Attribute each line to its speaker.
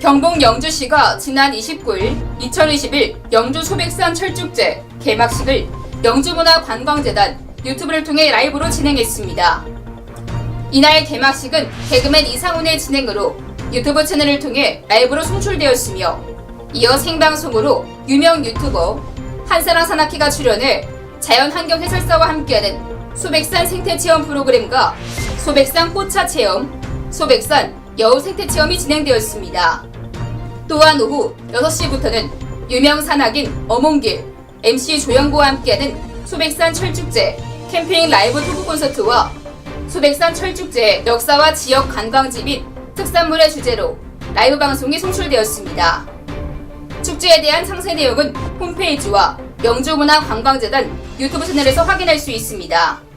Speaker 1: 경북 영주시가 지난 29일 2021 영주 소백산 철쭉제 개막식을 영주문화관광재단 유튜브를 통해 라이브로 진행했습니다. 이날 개막식은 개그맨 이상훈의 진행으로 유튜브 채널을 통해 라이브로 송출되었으며 이어 생방송으로 유명 유튜버 한사랑 사나키가 출연해 자연환경 해설사와 함께하는 소백산 생태체험 프로그램과 소백산 꽃차 체험, 소백산 여우 생태체험이 진행되었습니다. 또한 오후 6시부터는 유명 산악인 어몽길, MC 조영구와 함께하는 소백산 철쭉제 캠페인 라이브 토크 콘서트와 소백산 철쭉제 역사와 지역 관광지 및 특산물의 주제로 라이브 방송이 송출되었습니다. 축제에 대한 상세 내용은 홈페이지와 영주문화관광재단 유튜브 채널에서 확인할 수 있습니다.